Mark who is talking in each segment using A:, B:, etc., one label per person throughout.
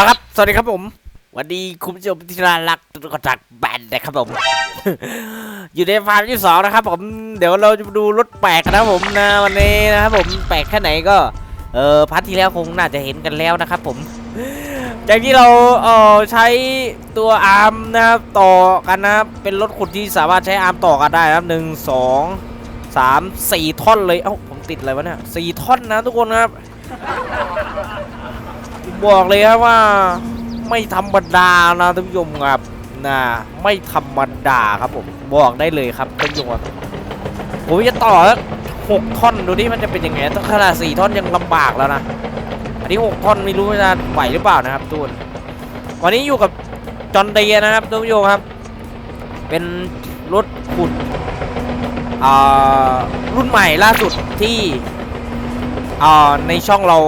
A: เอาครับ สวัสดีครับผม วัสดีคุณผู้ชมที่น่ารักทุกคนจากแบนด์นะครับผม อยู่ในฟาร์มที่สองนะครับผม เดี๋ยวเราจะดูรถแปลกกันนะครับผมนะวันนี้นะครับผมแปลกแค่ไหนก็ เออพัทที่แล้วคงน่าจะเห็นกันแล้วนะครับผม จากที่เราเออใช้ตัวอาร์มนะครับต่อกันนะครับเป็นรถขุดที่สามารถใช้อาร์มต่อกันได้นะครับหนึ่งสองสามสี่ท่อนเลย เอ้าผมติดอะไรวะเนี่ยสี่ท่อนนะทุกคนครับ บอกเลยครับว่าไม่ธรรมดานะท่านผู้ชมครับนะไม่ธรรมดาครับผมบอกได้เลยครับท่านผู้ชมครับผมจะต่อหกท่อนดูนี่มันจะเป็นยังไงต้องขนาดสี่ท่อนยังลำบากแล้วนะอันนี้หกท่อนไม่รู้ว่าจะไหวหรือเปล่านะครับทุกคนวันนี้อยู่กับจอนเดียนะครับท่านผู้ชมครับ เป็นรถขุดรุ่นใหม่ล่าสุดที่ในช่องเรา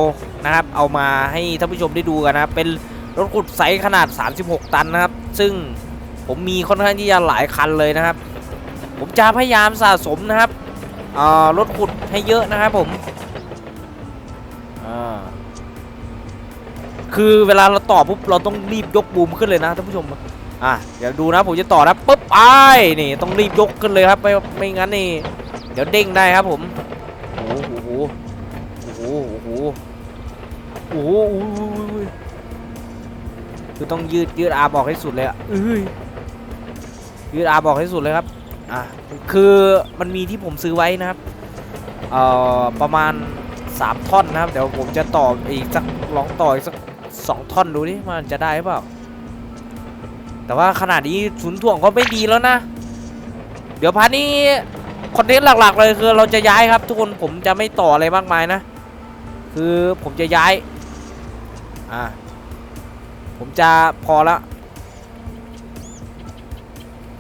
A: นะครับ เอามาให้ท่านผู้ชมได้ดูกันนะครับ เป็นรถขุดไซส์ขนาด 36 ตันนะครับ ซึ่งผมมีค่อนข้างที่จะหลายคันเลยนะครับ ผมจะพยายามสะสมนะครับรถขุดให้เยอะนะครับผมคือเวลาเราต่อปุ๊บเราต้องรีบยกบูมขึ้นเลยนะท่านผู้ชมอะเดี๋ยวดูนะผมจะต่อนะปุ๊บไอ้นี่ต้องรีบยกขึ้นเลยครับไม่ไม่งั้นนี่เดี๋ยวเด้งได้ครับผมโอ้โหโอ้โหโอ้โห โอ้โหคือต้องยืดยืดอาบอกให้สุดเลยอะเอ้ยยืดอาบอกให้สุดเลยครับอะคือมันมีที่ผมซื้อไว้นะครับเอ่อประมาณ 3 ท่อนนะครับ เดี๋ยวผมจะต่ออีกสักลองต่ออีกสักสองท่อนดูดิมันจะได้หรือเปล่า แต่ว่าขนาดนี้ศูนย์ถ่วงก็ไม่ดีแล้วนะ เดี๋ยวพาร์ทนี้คอนเทนต์หลักๆเลยคือเราจะย้ายครับ ทุกคนผมจะไม่ต่ออะไรมากมายนะ คือผมจะย้าย อ่าผมจะพอละ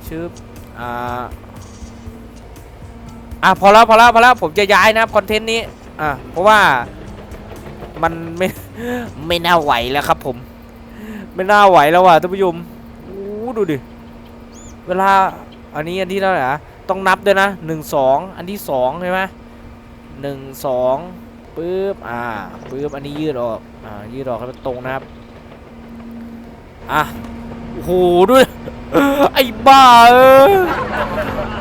A: ชื่ออ่าอะพอแล้วพอแล้วพอแล้วผมจะย้ายนะคอนเทนต์นี้อะเพราะว่ามันไม่ไม่น่าไหวแล้วครับผม ไม่น่าไหวแล้วว่ะท่านผู้ชมอู้ดูดิเวลาอันนี้อันที่เท่าไหร่ต้องนับด้วยนะหนึ่งสองอันที่สองใช่ไหมหนึ่งสอง ปึ๊บอ่าปึ๊บอันนี้ยืดออกอ่ายืดออกให้มันตรงนะครับอะโอ้โหด้วยไอ้บ้าเออ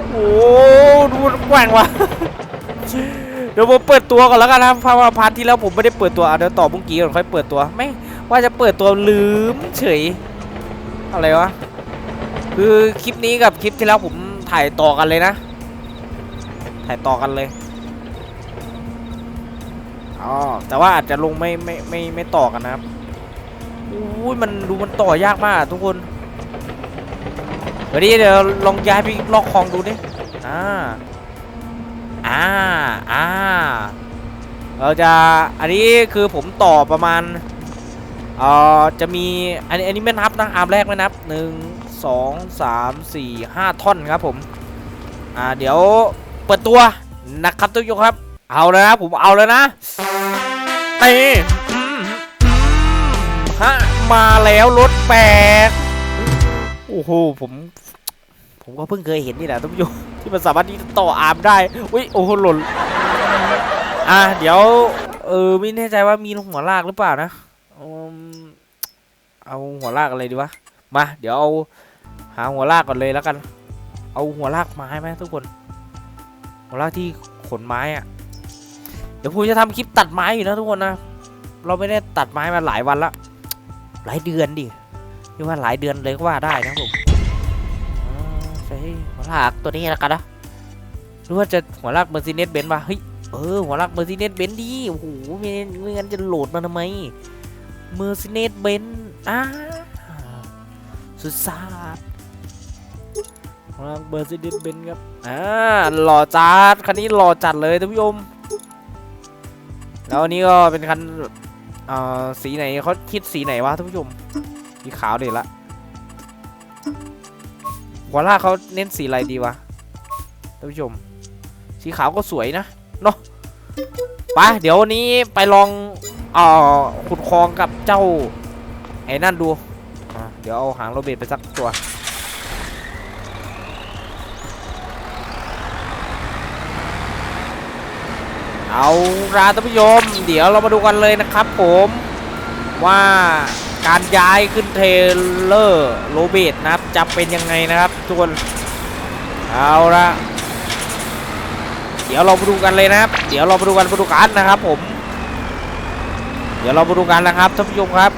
A: โอ้โหดูแกว่งว่ะเดี๋ยวผมเปิดตัวก่อนแล้วกันนะพาวาพาร์ทที่แล้วผมไม่ได้เปิดตัวเดี๋ยวต่อเมื่อกี้ก่อนค่อยเปิดตัวไม่ว่าจะเปิดตัวลืมเฉยอะไรวะคือคลิปนี้กับคลิปที่แล้วผมถ่ายต่อกันเลยนะ ถ่ายต่อกันเลย อ๋อแต่ว่าอาจจะลงไม่ไม่ไม่ไม่ต่อกันนะครับอุ้ยมันดูมันต่อยากมากทุกคนเดี๋ยวนี้เดี๋ยวลองย้ายไปลอกคลองดูดิอ่าอ่าอ่าเราจะอันนี้คือผมต่อประมาณเอ่อจะมีอันนี้อันนี้ไม่นับนะอาร์มแรกไม่นับหนึ่งสองสามสี่ห้าท่อนครับผมอ่าเดี๋ยวเปิดตัวนะครับทุกท่านครับ เอาแล้วนะผมเอาแล้วนะ เต้มอืมฮะมาแล้วรถแปลกโอ้โหผม ผมก็เพิ่งเคยเห็นนี่แหละท่านผู้ชมที่มันสามารถที่จะต่ออาร์มได้อุ้ยโอ้โหหล่นอะเดี๋ยว เออไม่แน่ใจว่ามีหัวลากหรือเปล่านะเอาหัวลากอะไรดีวะมาเดี๋ยวเอาหาหัวลากก่อนเลยแล้วกัน เอาหัวลากไม้ไหมทุกคน หัวลากที่ขนไม้อะ เดี๋ยวผมจะทำคลิปตัดไม้อยู่นะทุกคนนะ เราไม่ได้ตัดไม้มาหลายวันละหลายเดือนดิเรียกว่าหลายเดือนเลยก็ว่าได้นะผมอ่าใช่หัวลากตัวนี้แล้วกันนะหรือว่าจะหัวลากเมอร์ซิเนสเบนซ์ป่ะเฮ้ยเออหัวลากเมอร์ซิเนสเบนซ์ดีโอ้โหไม่ไม่งั้นจะโหลดมาทำไมเมอร์ซิเนสเบนซ์อ่าสุดซาดหัวลากเมอร์ซิเนสเบนซ์ครับอ่าหล่อจัดคันนี้หล่อจัดเลยท่านผู้ชม แล้วอันนี้ก็เป็นคันเอ่อสีไหนเขาคิดสีไหนวะท่านผู้ชมสีขาวเด็ดละหัวลาเขาเน้นสีอะไรดีวะท่านผู้ชม สีขาวก็สวยนะเนาะไปเดี๋ยววันนี้ไปลองเอ่อขุดคลองกับเจ้าไอ้นั่นดู เดี๋ยวเอาหางโรเบิร์ตไปสักตัว เอาราท่านผู้ชมเดี๋ยวเรามาดูกันเลยนะครับผมว่าการย้ายขึ้นเทเลอร์โรเบตนะครับจะเป็นยังไงนะครับทุกคนเอาละเดี๋ยวเรามาดูกันเลยนะครับ เดี๋ยวเรามาดูกันมาดูกันนะครับผม เดี๋ยวเรามาดูกันนะครับท่านผู้ชมครับ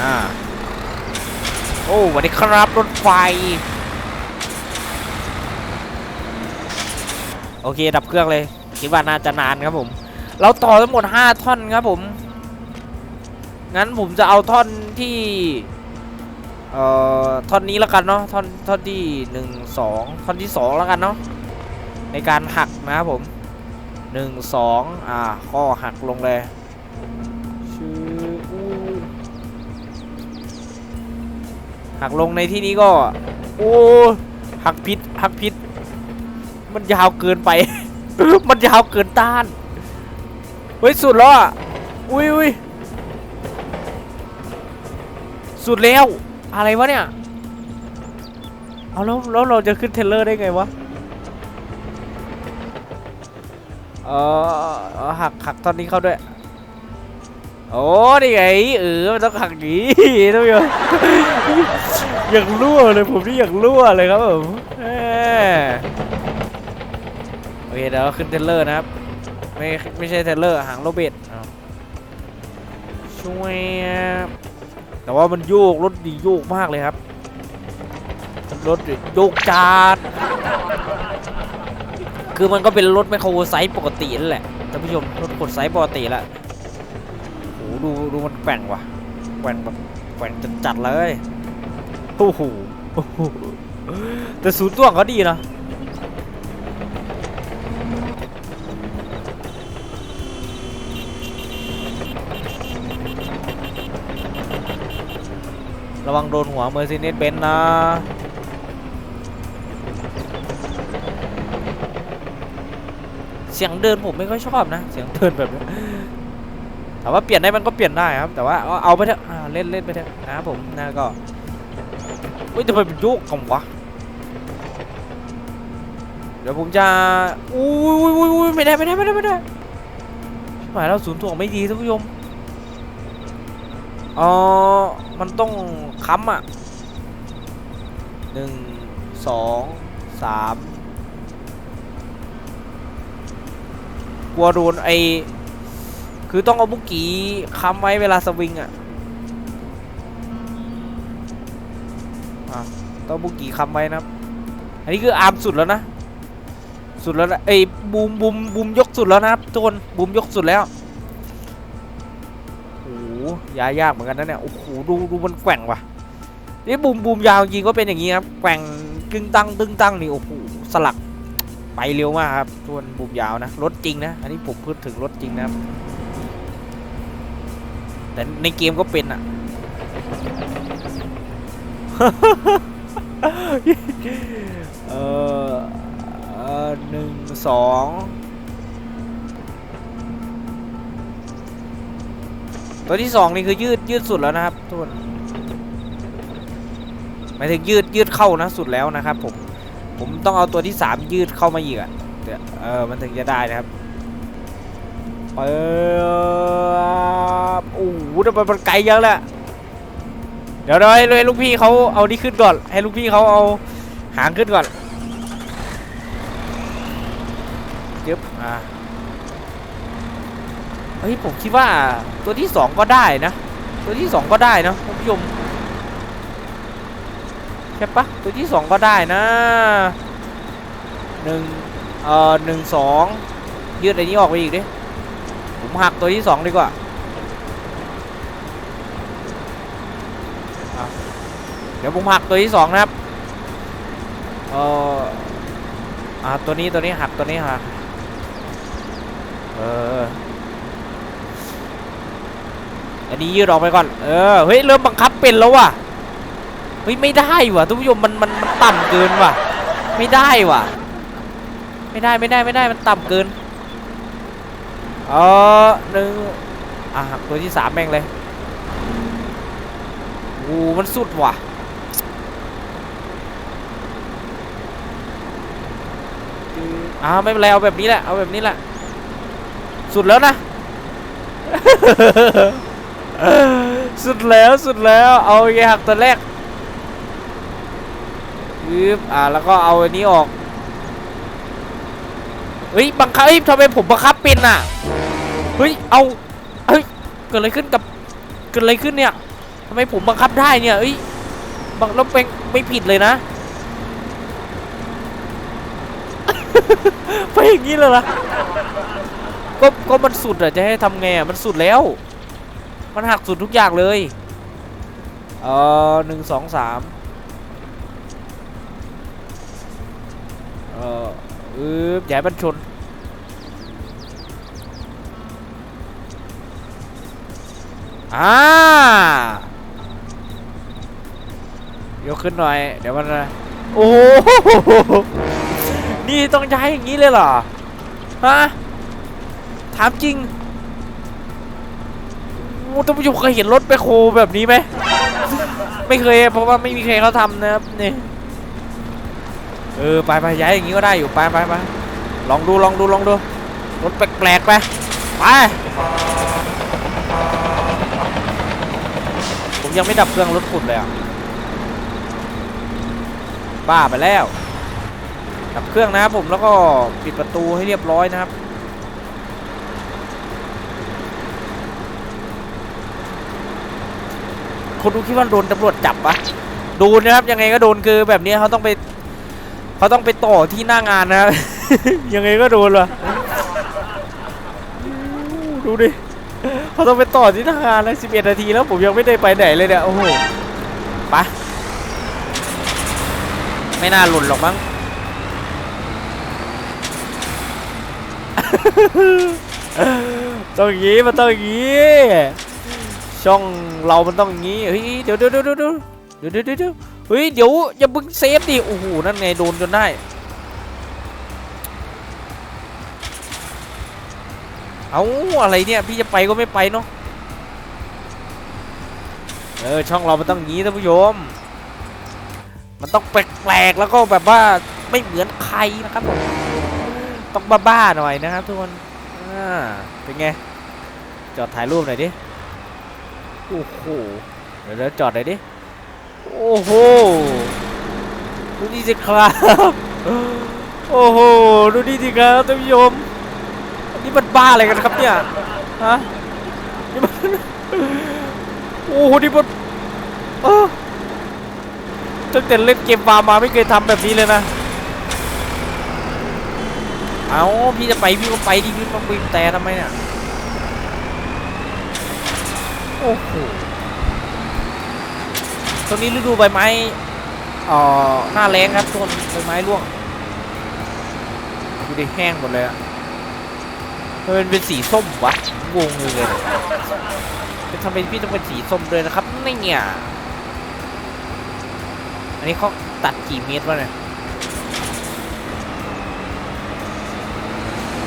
A: อ่าโอ้สวัสดีครับรถไฟโอเคดับเครื่องเลย คิดว่าน่าจะนานครับผม เราต่อทั้งหมด 5 ท่อนครับผม งั้นผมจะเอาท่อนที่ เอ่อ ท่อนนี้แล้วกันเนาะ ท่อน ท่อนที่1 2ท่อนที่2แล้วกันเนาะ ในการหักนะครับผม1 2อ่า ข้อหักลงเลยชื่อหักลงในที่นี้ก็ โอ้ หักพิษหักพิษมันยาวเกินไป มันยาวเกินต้าน เฮ้ย สุดแล้วอะ อุ้ยอุ้ยสุดแล้ว อะไรวะเนี่ย เอาแล้วแล้วเราจะขึ้นเทเลอร์ได้ไงวะ เออหักหักตอนนี้เข้าด้วย โอ้นี่ไงเออมันต้องหักนี้ท่านผู้ชมอยากรั่วเลยผมนี่อยากรั่วเลยครับผมแหมโอ เคเดี๋ยวเราขึ้นเทรลเลอร์นะครับ ไม่ไม่ใช่เทรลเลอร์หางโรเบตอ้าวช่วยแต่ว่ามันโยกรถดีโยกมากเลยครับรถโยกจาดคือมันก็เป็นรถไมโครไซส์ปกตินั่นแหละท่านผู้ชมรถกดไซส์ปกติละโอ้โหดูดูมันแกว่งว่ะแกว่งแบบแกว่งจัดๆเลยโอ้โหโอ้โหแต่ศูนย์ตัวของเขาดีนะ ระวังโดนหัวเมอร์เซเดสเบนซ์นะ เสียงเดินผมไม่ค่อยชอบนะ เสียงเดินแบบนี้ถามว่าเปลี่ยนได้มันก็เปลี่ยนได้ครับ แต่ว่าเอาเอาไปเถอะเล่นเล่นไปเถอะนะครับผมนะก็อุ้ยทำไมเป็นโยกของวะเดี๋ยวผมจะอุ้ยอุ้ยอุ้ยไม่ได้ไม่ได้ไม่ได้ไม่ได้หมายเราศูนย์ถ่วงไม่ดีท่านผู้ชม อ๋อ มันต้องค้ำอะหนึ่งสองสามกลัวโดนไอคือต้องเอาบุกี้ค้ำไว้เวลาสวิงอะอะต้องบุกี้ค้ำไว้นะครับ อันนี้คืออาร์มสุดแล้วนะ สุดแล้วนะไอบูมบูมบูมยกสุดแล้วนะครับทุกคนบูมยกสุดแล้ว ยายากเหมือนกันนะเนี่ย โอ้โห ดูดูมันแกว่งว่ะ นี่บูมบูมยาวจริงก็เป็นอย่างนี้ครับ แกว่งกึ่งตั้งตึงตั้งนี่ โอ้โห สลักไปเร็วมากครับทวนบุมยาวนะ รถจริงนะ อันนี้ผมพูดถึงรถจริงนะครับ แต่ในเกมก็เป็นอะเออหนึ่งสอง ตัวที่สองนี่คือยืดยืดสุดแล้วนะครับทุกคนหมายถึงยืดยืดเข้านะสุดแล้วนะครับผมผมต้องเอาตัวที่สามยืดเข้ามาอีกอะเออมันถึงจะได้นะครับเออโอ้โหแต่มันไกลเยอะแหละเดี๋ยวเราให้ให้ลูกพี่เขาเอานี่ขึ้นก่อน ให้ลูกพี่เขาเอาหางขึ้นก่อนจึ๊บอ่าเฮ้ยผมคิดว่าตัวที่สองก็ได้นะ ตัวที่สองก็ได้นะท่านผู้ชมใช่ปะตัวที่สองก็ได้นะหนึ่งเอ่อหนึ่งสองยืดไอ้นี้ออกไปอีกดิผมหักตัวที่สองดีกว่าเดี๋ยวผมหักตัวที่สองนะครับเอ่ออ่าตัวนี้ตัวนี้หักตัวนี้หักเออ อันนี้ยืดออกไปก่อน เออ เฮ้ย เริ่มบังคับเป็นแล้วว่ะ เฮ้ย ไม่ได้ว่ะทุกผู้ชมมันมันมันต่ำเกินว่ะ ไม่ได้ว่ะ ไม่ได้ไม่ได้ไม่ได้มันต่ำเกิน เออหนึ่งอะตัวที่สามแม่งเลยโอ้มันสุดว่ะอ่าไม่เป็นไรเอาแบบนี้แหละ เอาแบบนี้แหละ สุดแล้วนะ สุดแล้วสุดแล้วเอาไอ้หักตัวแรกปึ๊บอ่าแล้วก็เอาอันนี้ออกเฮ้ยบังคับเฮ้ยทำไมผมบังคับเป็นอะเฮ้ยเอาเฮ้ยเกิดอะไรขึ้นกับเกิดอะไรขึ้นเนี่ยทำไมผมบังคับได้เนี่ยเฮ้ยบังแล้วเป็นไม่ผิดเลยนะไปอย่างนี้เลยเหรอก็ก็มันสุดอะจะให้ทำไงอะมันสุดแล้ว มันหักสุดทุกอย่างเลย เออหนึ่งสองสามเอออึบอย่าใหญ่บันชน อ่ายกขึ้นหน่อย เดี๋ยวมันโอ้โหนี่ต้องย้ายอย่างนี้เลยเหรอ ฮะ ถามจริง ท่านผู้ชมเคยเห็นรถไปโคแบบนี้ไหม ไม่เคย เพราะว่าไม่มีใครเขาทำนะครับนี่เออไปไปย้ายอย่างนี้ก็ได้อยู่ไปไปไปลองดูลองดูลองดูรถแปลกๆไปไปผมยังไม่ดับเครื่องรถขุดเลยอะบ้าไปแล้ว ดับเครื่องนะครับผมแล้วก็ปิดประตูให้เรียบร้อยนะครับ คนดูคิดว่าโดนตำรวจจับปะโดนนะครับยังไงก็โดนคือแบบนี้เขาต้องไปเขาต้องไปต่อที่หน้างานนะครับ ยังไงก็โดนวะดูดิเขาต้องไปต่อที่หน้างานแล้ว11 นาทีแล้วผมยังไม่ได้ไปไหนเลยเนี่ยโอ้โหไปไม่น่าหล่นหรอกมั้งต้องอย่างงี้มันต้องอย่างงี้ ช่องเรามันต้องอย่างนี้เฮ้ยเดี๋ยวเดี๋ยวเดี๋ยวเดี๋ยวเดี๋ยวเดี๋ยวเฮ้ยเดี๋ยวอย่าบึ้งเซฟดิโอ้โหนั่นไงโดนจนได้ เอาอะไรเนี่ยพี่จะไปก็ไม่ไปเนาะเออช่องเรามันต้องงี้ท่านผู้ชมมันต้องแปลกๆแล้วก็แบบว่าไม่เหมือนใครนะครับต้องบ้าๆหน่อยนะครับทุกคนเป็นไงจอดถ่ายรูปหน่อยดิ โอ้โหเดี๋ยวเดี๋ยวจอดหน่อยดิ โอ้โห ดูนี่สิครับ โอ้โห ดูนี่สิครับท่านผู้ชมอันนี้มันบ้าอะไรกันครับเนี่ย ฮะ นี่มัน โอ้โห นี่มันเออตั้งแต่เล่นเกมฟาร์มาไม่เคยทำแบบนี้เลยนะ เอาพี่จะไปพี่ก็ไปดิพี่มาปีนแต่ทำไมเนี่ย โอ้โหตรงนี้ฤดูใบไม้เอ่อหน้าแรงครับต้นใบไม้ร่วงดูดิแห้งหมดเลยอะทำไมมันเป็นสีส้มวะงงเลยเป็นทำไมพี่ต้องเป็นสีส้มเลยนะครับนี่เนี่ยอันนี้เขาตัดกี่เมตรวะเนี่ย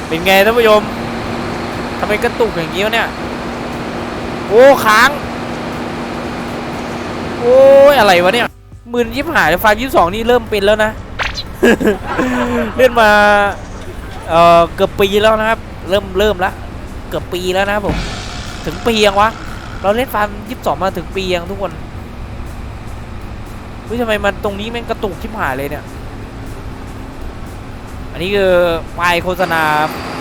A: เป็นไงท่านผู้ชมทำไมกระตุกอย่างนี้วะเนี่ย โอ้ค้าง โอ้ยอะไรวะเนี่ยหมื่นยิบหายไฟยี่สองนี่เริ่มเป็นแล้วนะ เล่นมา เอ่อเกือบปีแล้วนะครับ เริ่มเริ่มละเกือบปีแล้วนะครับผม ถึงปียังวะ เราเล่นฟาร์มยี่สิบสองมาถึงปียังทุกคนเฮ้ยทำไมมันตรงนี้แม่งกระตุกชิบหายเลยเนี่ย อันนี้คือป้ายโฆษณา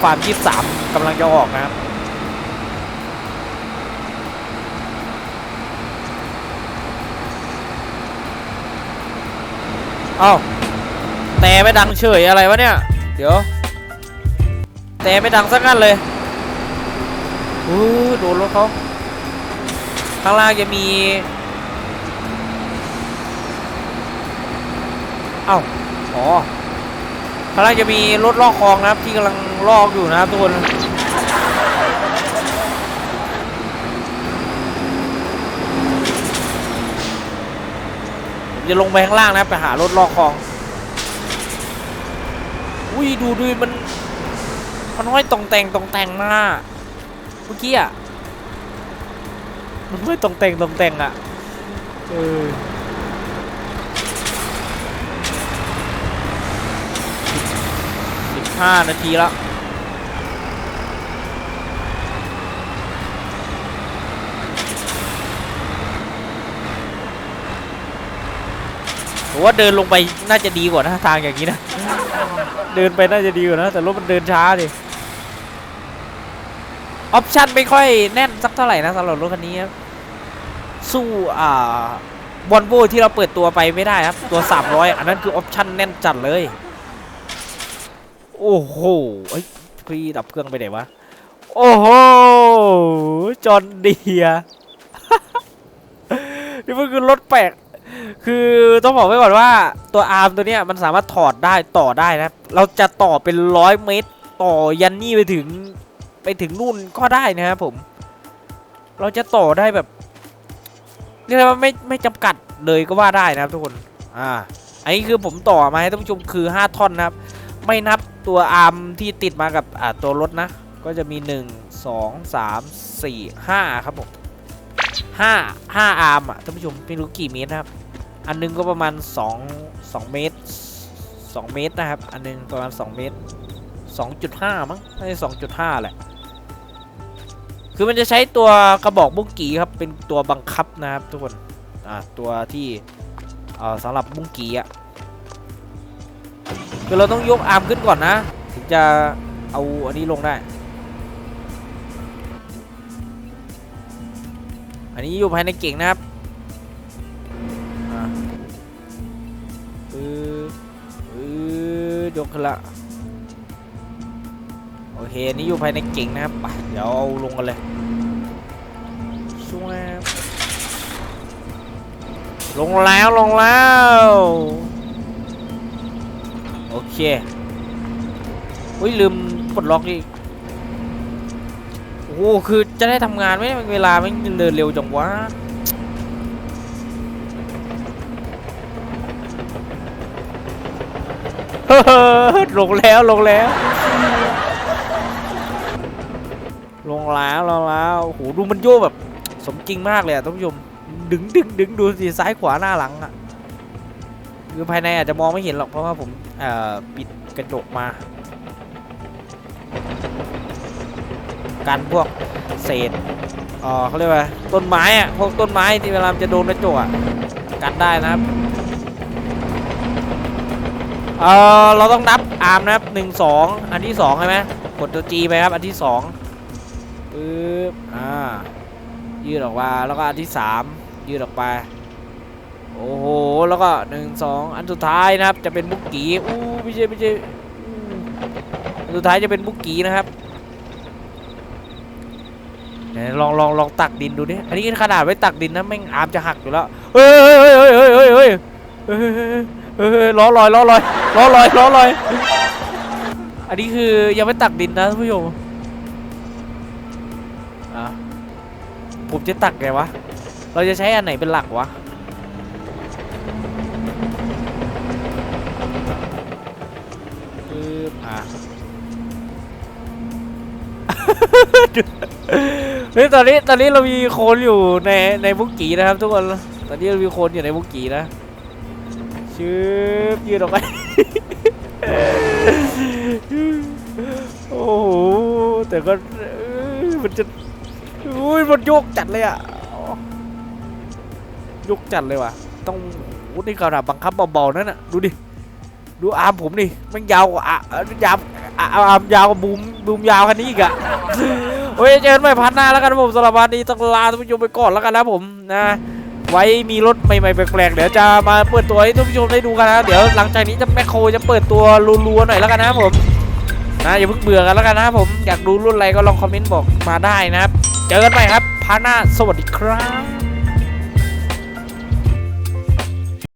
A: ฟาร์มยี่สิบสามกำลังจะออกนะครับ เอ้าแต่ไม่ดังเฉยอะไรวะเนี่ย เดี๋ยว แต่ไม่ดังสักงั้นเลยอู้โดนรถเขาข้างล่างจะมี เอ้าอ๋อข้างล่างจะมีรถลอกคลองนะครับ ที่กำลังลอกอยู่นะครับทุกคน ผม จะลงไปข้างล่างนะไปหารถลอกคลอง อุ้ยดูดูมันมันห้อยตรงแต่งตรงแต่งมาเมื่อกี้อะมันห้อยตรงแต่งตรงแต่งอะเออสิบห้านาทีแล้ว ผมว่าเดินลงไปน่าจะดีกว่านะทางอย่างนี้นะ เดินไปน่าจะดีกว่านะ แต่รถมันเดินช้าดิออปชั่นไม่ค่อยแน่นสักเท่าไหร่นะสำหรับรถคันนี้ครับสู้อ่าบอลโบที่เราเปิดตัวไปไม่ได้ครับ ตัว 300 อันนั้นคือออปชั่นแน่นจัดเลย โอ้โหเอ้ยพี่ดับเครื่องไปไหนวะ โอ้โห จอห์นเดียนี่มันคือรถแปลก คือต้องบอกไว้ก่อนว่าตัวอาร์มตัวเนี้ยมันสามารถถอดได้ต่อได้นะ เราจะต่อเป็นร้อยเมตร ต่อยันนี่ไปถึงไปถึงนู่นก็ได้นะครับผม เราจะต่อได้แบบเรียกได้ว่าไม่ไม่จำกัดเลยก็ว่าได้นะครับทุกคน อ่า อันนี้คือผมต่อมาให้ท่านผู้ชมคือ 5 ท่อนนะครับ ไม่นับตัวอาร์มที่ติดมากับอ่าตัวรถนะ ก็จะมี 1 2 3 4 5 ครับผม5 5อาร์มอะท่านผู้ชมไม่รู้กี่เมตรนะครับ อันหนึงก็ประมาณ 2 2 เมตร 2 เมตรนะครับ อันหนึงประมาณ 2 เมตร 2.5 มั้งน่าจะ2.5 แหละ คือมันจะใช้ตัวกระบอกบุ้งกีครับ เป็นตัวบังคับนะครับทุกคน อ่า ตัวที่เอ่อสำหรับบุ้งกีอะ คือเราต้องยกอาร์มขึ้นก่อนนะ ถึงจะเอาอันนี้ลงได้ อันนี้อยู่ภายในเก่งนะครับ ดยกขึ้นละโอเคอันนี้อยู่ภายในเก่งนะครับไปเดี๋ยวเอาลงกันเลยช่วยลงแล้วลงแล้วโอเคอุ้ยลืมปลดล็อกอีกโอ้โหคือจะได้ทำงานไหมเวลาไม่เดินเร็วจังวะ ลงแล้วลงแล้ว ลงแล้วลงแล้วโอ้โหดูมันโยแบบสมจริงมากเลยอะท่านผู้ชมดึงดึงดึงดูสิซ้ายขวาหน้าหลังอะคือภายในอาจจะมองไม่เห็นหรอกเพราะว่าผมปิดกระจกมากันพวกเศษอ่อเขาเรียกว่าต้นไม้อะพวกต้นไม้ที่เวลาจะโดนกระจกอะกันได้นะครับ เออเราต้องนับอาร์มนะครับหนึ่งสองอันที่สองใช่ไหมกดตัวจีไปครับ อันที่สองปึ๊บอ่ายืดออกมาแล้วก็อันที่สามยืดออกไปโอ้โหแล้วก็หนึ่งสองอันสุดท้ายนะครับ จะเป็นบุกกี้อู้ไม่ใช่ไม่ใช่สุดท้ายจะเป็นบุกกี้นะครับลองลองลองตักดินดูดิอันนี้ขนาดไว้ตักดินนะแม่งอาร์มจะหักอยู่แล้วเฮ้ยเฮ้ยเฮ้ยเฮ้ยเฮ้ยเฮ้ยเฮ้ยล้อลอยล้อลอย ล้อลอยล้อลอย อันนี้คือยังไม่ตักดินนะท่านผู้ชมอะผมจะตักไงวะ เราจะใช้อันไหนเป็นหลักวะ ปึ๊บอะเฮ้ยตอนนี้ตอนนี้เรามีโคนอยู่ในในบุกกีนะครับ ทุกคน ตอนนี้เรามีโคนอยู่ในบุกกีนะ ชืบยืดออกไป โอ้โห แต่ก็มันจะอุ้ยมันโยกจัดเลยอะยกจัดเลยว่ะ ต้องโอ้นี่กระดับบังคับเบาๆนั่นน่ะ ดูดิ ดูอาร์มผมนี่มันยาวกว่าอะยาวอาร์มยาวกว่าบูมบูมยาวคันนี้อีกอะโอ้ยเจอกันใหม่พันหน้าแล้วกันผมสำหรับวันนี้ต้องลาท่านผู้ชมไปก่อนแล้วกันนะผมนะ ไว้มีรถใหม่ๆแปลกๆเดี๋ยวจะมาเปิดตัวให้ท่านผู้ชมได้ดูกันนะเดี๋ยวหลังจากนี้จะแมคโครจะเปิดตัวรัวๆหน่อยแล้วกันนะผมนะอย่าเพิ่งเบื่อกันแล้วกันนะผมอยากดูรุ่นอะไรก็ลองคอมเมนต์บอกมาได้นะครับ เจอกันใหม่ครับพันหน้าสวัสดีครับ